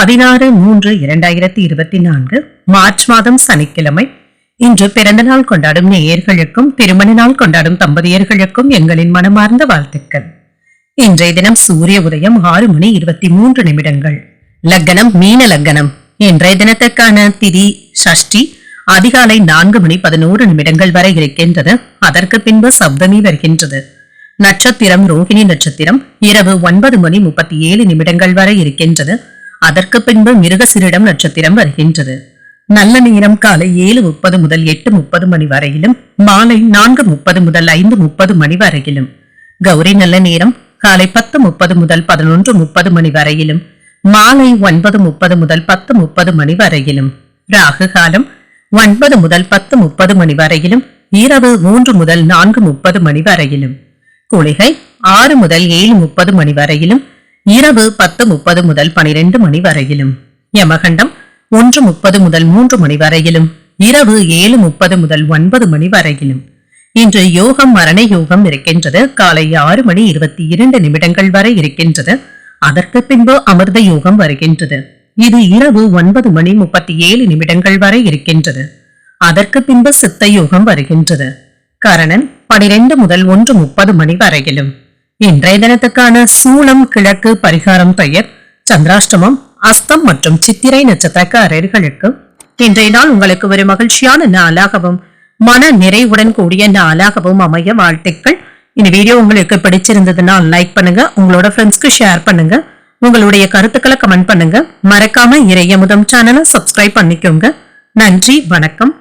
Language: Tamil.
பதினாறு மூன்று இரண்டாயிரத்தி இருபத்தி நான்கு மார்ச் மாதம் சனிக்கிழமை. இன்று பிறந்தநாள் கொண்டாடும் நேயர்களுக்கும் திருமண நாள் கொண்டாடும் தம்பதியர்களுக்கும் எங்களின் மனமார்ந்த வாழ்த்துக்கள். இன்றைய தினம் சூரிய உதயம் ஆறு மணி இருபத்தி மூன்று நிமிடங்கள். லக்னம் மீன லக்னம். இன்றைய தினத்துக்கான திதி சஷ்டி அதிகாலை நான்கு மணி பதினோரு நிமிடங்கள் வரை இருக்கின்றது. அதற்கு பின்பு சப்தமி வருகின்றது. நட்சத்திரம் ரோகிணி நட்சத்திரம் இரவு ஒன்பது மணி முப்பத்தி ஏழு நிமிடங்கள் வரை இருக்கின்றது. அதற்கு பின்பு மிருகசிரிடம் நட்சத்திரம் வருகின்றது. நல்ல நேரம் காலை ஏழு முப்பது முதல் எட்டு முப்பது மணி வரையிலும் மாலை நான்கு முப்பது முதல் ஐந்து முப்பது மணி வரையிலும். கௌரி நல்ல நேரம் காலை பத்து முப்பது முதல் பதினொன்று முப்பது மணி வரையிலும் மாலை ஒன்பது முப்பது முதல் பத்து முப்பது மணி வரையிலும். ராகு காலம் ஒன்பது முதல் பத்து முப்பது மணி வரையிலும் இரவு மூன்று முதல் நான்கு முப்பது மணி வரையிலும். குளிகை ஆறு முதல் ஏழு முப்பது மணி வரையிலும் இரவு பத்து முப்பது முதல் பனிரெண்டு மணி வரையிலும். யமகண்டம் ஒன்று முப்பது முதல் மூன்று மணி வரையிலும். இரவு ஏழு முப்பது முதல் ஒன்பது மணி வரையிலும். இன்று யோகம் மரண யோகம் இருக்கின்றது. காலை ஆறு மணி இருபத்தி இரண்டு நிமிடங்கள் வரை இருக்கின்றது. அதற்கு பின்பு அமிர்த யோகம் வருகின்றது. இது இரவு ஒன்பது மணி முப்பத்தி ஏழு நிமிடங்கள் வரை இருக்கின்றது. அதற்கு பின்பு சித்த யோகம் வருகின்றது. கரணன் பனிரெண்டு முதல் ஒன்று முப்பது மணி வரையிலும். இன்றைய தினத்துக்கான சூளம் கிழக்கு பரிகாரம் பெயர் சந்திராஷ்டமம் அஸ்தம் மற்றும் சித்திரை நட்சத்திரக்காரர்களுக்கு இன்றைய நாள் உங்களுக்கு ஒரு மகிழ்ச்சியான நாளாகவும் மன நிறைவுடன் கூடிய நாளாகவும் அமைய வாழ்த்துக்கள். இந்த வீடியோ உங்களுக்கு பிடிச்சிருந்ததுன்னா லைக் பண்ணுங்க உங்களோட ஃப்ரெண்ட்ஸ்க்கு ஷேர் பண்ணுங்க உங்களுடைய கருத்துக்களை கமெண்ட் பண்ணுங்க. மறக்காம இறைய முதம் சேனலை சப்ஸ்கிரைப் பண்ணிக்கோங்க. நன்றி வணக்கம்.